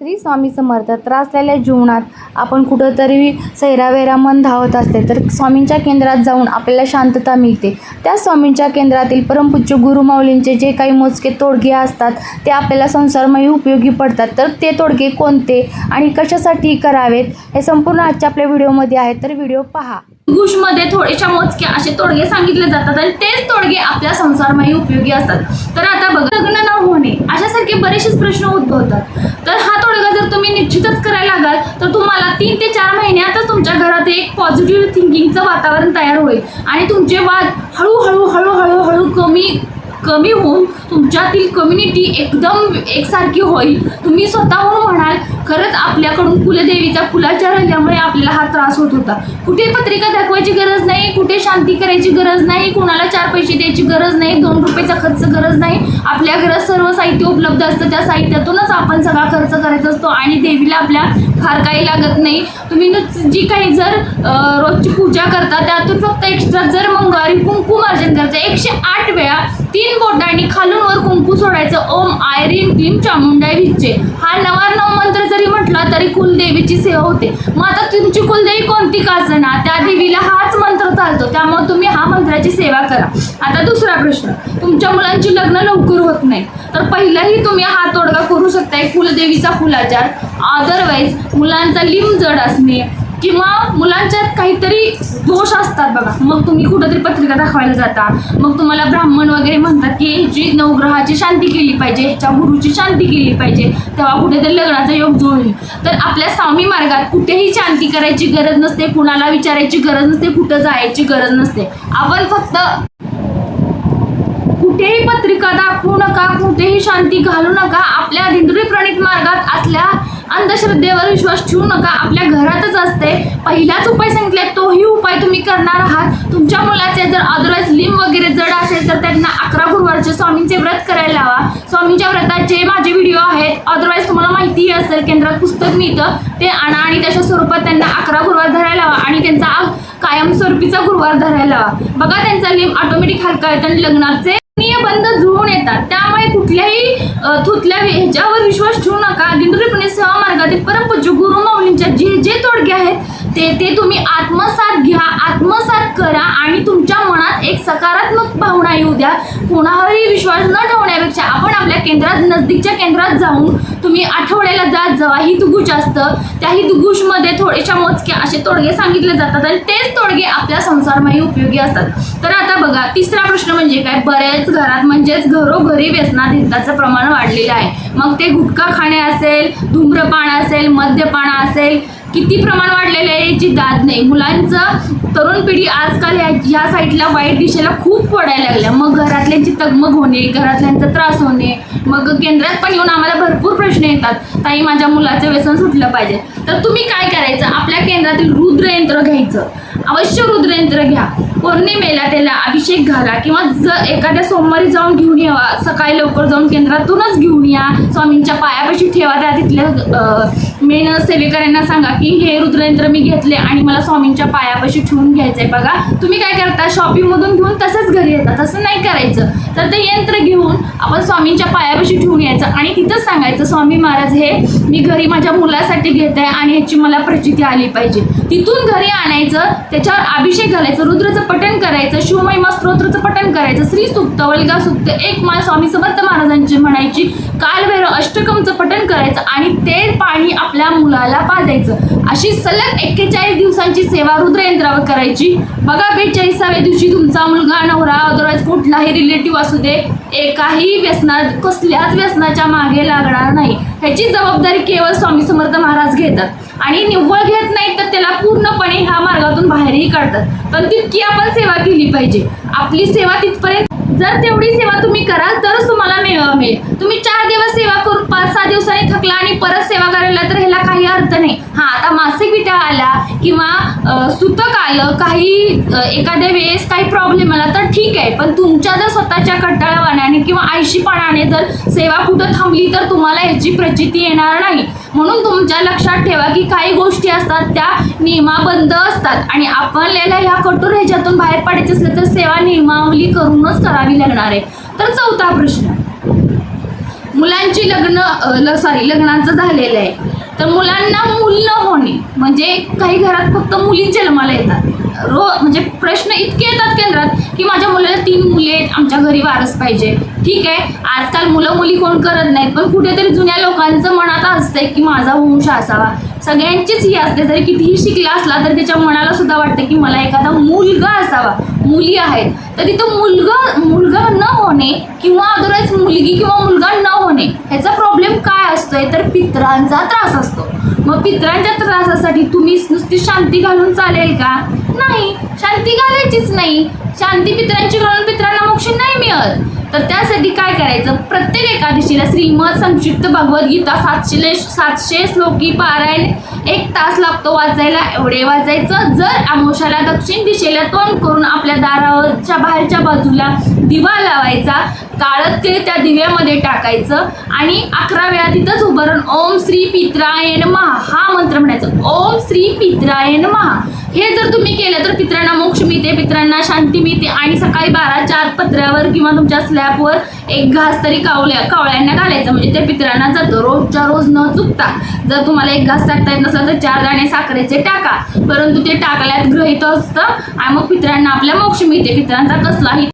श्री स्वामी समर्थ त्रासलेल्या जीवनात आपण कुठंतरी सैरावेरा मन धावत असते तर स्वामींच्या केंद्रात जाऊन आपल्याला शांतता मिळते. त्या स्वामींच्या केंद्रातील परमपूज्य गुरुमाऊलींचे जे काही मोजके तोडगे असतात ते आपल्याला संसारमयी उपयोगी पडतात. तर ते तोडगे कोणते आणि कशासाठी करावेत हे संपूर्ण आजच्या आपल्या व्हिडिओमध्ये आहे. तर व्हिडिओ पहा. घुशमध्ये थोडेशा मोजक्या असे तोडगे सांगितले जातात आणि तेच तोडगे आपल्या संसारमाही उपयोगी असतात. तर आता बघा लग्न न होणे अशासारखे बरेचसेच प्रश्न उद्भवतात. तर हा तोडगा जर तुम्ही निश्चितच करायला लागाल तर तुम्हाला तीन ते चार महिन्यातच तुमच्या घरात एक पॉझिटिव्ह थिंकिंगचं वातावरण तयार होईल. आणि तुमचे वाद हळूहळू हळूहळू हळू कमी कमी होऊन तुमच्यातील कम्युनिटी एकदम एकसारखी होईल. तुम्ही स्वतःहून म्हणाल खरंच आपल्याकडून कुलदेवीचा कुलाचार राहिल्यामुळे आपल्याला हा त्रास होत होता. कुठे पत्रिका दाखवायची गरज नाही कुठे शांती करायची गरज नाही कोणाला चार पैसे द्यायची गरज नाही दोन रुपयाचा खर्च गरज नाही. आपल्या घरात सर्व साहित्य उपलब्ध असतं त्या साहित्यातूनच आपण सगळा खर्च करायचा असतो आणि देवीला आपल्या फार काही लागत नाही. तुम्ही जी काही जर रोजची पूजा करता त्यातून फक्त एक्स्ट्रा जर मंगळवारी कुंकू अर्जन करायचं एकशे आठ वेळा तीन बोटांनी खालून वर कुंकू सोडायचं. ओम आयरीन क्लीम चामुंडाई भिच्चे हा नवार मंत्र जरी म्हटला तरी कुलदेवीची सेवा होते. मग आता तुमची कुलदेवी कोणती का ना त्या देवीला हाच मंत्र चालतो. त्यामुळे तुम्ही हा मंत्राची सेवा करा. आता दुसरा प्रश्न. तुमच्या मुलांची लग्न लवकर होत नाही. तर पहिलाही तुम्ही हा तोडगा करू शकताय कुलदेवीचा फुलाचार अदरवाईज मुलांचा लिंब जड असणे. किंवा मुलांच्यात काहीतरी दोष असतात बघा. मग तुम्ही कुठंतरी पत्रिका दाखवायला जाता. मग तुम्हाला ब्राह्मण वगैरे म्हणतात की ह्याची नवग्रहाची शांती केली पाहिजे ह्याच्या गुरुची शांती केली पाहिजे तेव्हा कुठेतरी लग्नाचा योग जुळेल. तर आपल्या स्वामी मार्गात कुठेही शांती करायची गरज नसते कुणाला विचारायची गरज नसते कुठं जायची गरज नसते. आपण फक्त कुठेही पत्रिका दाखवू नका कुठेही शांती घालू नका आपल्या दिंडुरी प्रणित मार्ग अंधश्रद्धेवर विश्वास ठेवू नका. आपल्या घरातच असते. पहिलाच उपाय सांगितले तोही उपाय तुम्ही करणार आहात. तुमच्या मुलाचे जर अदरवाईज लिंब वगैरे जड असेल तर त्यांना अकरा गुरुवारचे स्वामींचे व्रत करायला लावा. स्वामींच्या व्रताचे माझे व्हिडिओ आहेत अदरवाईज तुम्हाला माहिती असेल केंद्रात पुस्तक मिळतं ते आणा आणि त्याच्या स्वरूपात त्यांना अकरा गुरुवार धरायला लावा आणि त्यांचा कायमस्वरूपीचा गुरुवार धरायला लावा. बघा त्यांचा लिंब ऑटोमॅटिक हलका येतो लग्नाचे बंद जुळून येतात. त्यामुळे कुठल्याही थुतल्या ह्याच्यावर विश्वास ठेवू नका. दिंडुरीपणे सहमार्गातील मार्गातील परमपूज्य गुरु माऊलींच्या जे जे तोडगे आहेत ते ते तुम्ही आत्मसात घ्या आत्मसात करा आणि तुमच्या मनात एक सकारात्मक भावना येऊ द्या. कोणावरही विश्वास न ठेवण्यापेक्षा आपण आपल्या केंद्रात नजदीकच्या केंद्रात जाऊन तुम्ही आठवड्याला जात जावा. ही असतं. त्या ही थोडेशा मोजके असे तोडगे सांगितले जातात आणि तेच तोडगे आपल्या संसारमाही उपयोगी असतात. तर आता बघा तिसरा प्रश्न म्हणजे काय? बऱ्याच घरात म्हणजेच घरोघरी व्यसनाधीनताचं प्रमाण वाढलेलं आहे. मग ते गुटखा खाणे असेल धूम्रपान असेल मद्यपान असेल किती प्रमाण वाढलेलं आहे याची दाद नाही. मुलांचं तरुण पिढी आजकाल ह्या ह्या साईडला वाईट दिशेला खूप पडायला लागल्या. मग घरातल्यांची तगमग होणे घरातल्यांचा त्रास होणे मग केंद्रात पण येऊन आम्हाला भरपूर प्रश्न येतात. ताई माझ्या मुलाचं व्यसन सुटलं पाहिजे. तर तुम्ही काय करायचं? आपल्या केंद्रातील रुद्रयंत्र घ्यायचं. अवश्य रुद्रयंत्र घ्या. पौर्णिमेला त्याला अभिषेक घाला किंवा जर एखाद्या सोमवारी जाऊन घेऊन यावा. सकाळी लवकर जाऊन केंद्रातूनच घेऊन या. स्वामींच्या पायापाशी ठेवा. त्या तिथल्या मेन सेवेकऱ्यांना सांगा की हे रुद्रयंत्र मी घेतले आणि मला स्वामींच्या पायापाशी ठेवून घ्यायचं आहे बघा तुम्ही काय करता? शॉपिंगमधून घेऊन तसंच घरी येतात तसं नाही करायचं. तर ते यंत्र घेऊन आपण स्वामींच्या पाया पायापाशी ठेवून यायचं. आणि तिथंच सांगायचं स्वामी महाराज हे मी घरी माझ्या मुलासाठी घेत आहे आणि ह्याची मला प्रचिती आली पाहिजे. तिथून घरी आणायचं त्याच्यावर अभिषेक घालायचं रुद्राचं पठण करायचं शिवमहिमा स्तोत्राचं पठण करायचं श्री सुक्त वल्गा सुक्त एक माळ स्वामी समर्थ महाराजांची म्हणायची कालभैरव अष्टकमचं पठण करायचं आणि ते पाणी आपल्या मुलाला पाजायचं. अशी सलग एक्केचाळीस दिवसांची सेवा रुद्रयंत्रावर करायची. बघा बेचाळीसाव्या दिवशी तुमचा मुलगा नवरा अदरवाईज कुठलाही रिलेटिव्ह असू दे एकाही व्यसनात व्यसना कसल्याच व्यसनाच्या मागे लागणार नाही. ह्याची जबाबदारी केवळ स्वामी समर्थ महाराज घेतात. आणि निव्वळ घेत नाही तर त्याला पूर्णपणे ह्या मार्गातून बाहेरही काढतात. पण तितकी आपण सेवा केली पाहिजे. आपली सेवा तिथपर्यंत जर तेवढी सेवा तुम्ही कराल तरच तुम्हाला मेवा मिळेल. तुम्ही चार दिवस सेवा करून पाच सहा दिवसांनी थकला आणि परत सेवा करायला तर ह्याला काही अर्थ नाही. हा आता मासिक विटा आला किंवा सुतक आलं काही एखाद्या वेळेस काही प्रॉब्लेम आला तर ठीक आहे. पण तुमच्या जर स्वतःच्या कंटाळवाण्याने किंवा आयशीपणाने जर सेवा कुठं थांबली तर तुम्हाला ह्याची प्रचिती येणार नाही. म्हणून तुमच्या लक्षात ठेवा की काही गोष्टी असतात त्या नियमाबंद असतात. आणि आपल्याला ह्या कठोर ह्याच्यातून बाहेर पडायचं असलं तर सेवा नियमावली करूनच करावी लागणार आहे. तर चौथा प्रश्न. मुलांची लग्न सॉरी लग्नाचं झालेलं आहे. तर मुलांना मूल न होणे म्हणजे काही घरात फक्त मुली जन्माला येतात. रो म्हणजे प्रश्न इतके येतात केंद्रात की माझ्या मुलाला तीन मुले आहेत आमच्या घरी वारस पाहिजे. ठीक आहे? आजकाल मुलं मुली कोण करत नाहीत पण कुठेतरी जुन्या लोकांचं मनात असतंय की माझा वंश असावा. सगळ्यांचीच ही असते जरी कितीही शिकला असला तर त्याच्या मनाला सुद्धा वाटतं की मला एखादा मुलगा असावा. मुली आहेत. तर तिथं मुलगा मुलगा न होणे किंवा अदरवाईज मुलगी किंवा मुलगा न होणे ह्याचा प्रॉब्लेम काय असतोय? तर पित्रांचा त्रास असतो. मग पित्रांच्या त्रासासाठी तुम्ही नुसती शांती घालून चालेल का? नाही शांती घालायचीच नाही. शांती पित्रांची घालून पित्रांना मोक्ष नाही मिळत. तर त्यासाठी काय करायचं? प्रत्येक एकादशीला श्रीमद संक्षिप्त भगवद्गीता सातशे सातशे श्लोकी पारायण एक तास लागतो वाचायला. एवढे वाचायचं. जर आमोशाला दक्षिण दिशेला तोंड करून आपल्या दारावरच्या बाहेरच्या बाजूला दिवा लावायचा काळत ते त्या दिव्यामध्ये टाकायचं आणि अकरा वेळा तिथंच उभं राहून ओम श्री पित्राय महा हा मंत्र म्हणायचं. ओम श्री पित्राय महा हे जर तुम्ही केलं तर पित्रांना मोक्ष मिळते पित्रांना शांती मिळते आणि सकाळी बारा चार पत्र्यावर किंवा तुमच्या स्लॅबवर एक घास तरी कावल्या कावळ्यांना घालायचं. म्हणजे ते पित्रांना जातं रोजच्या रोज न चुकता जर तुम्हाला एक घास टाकता येत नसला तर चार दाणे साखरेचे टाका. परंतु ते टाकल्यात ग्रहित असतं आणि मग पित्रांना आपल्या मोक्ष मिळते. पित्रांचा कसलाही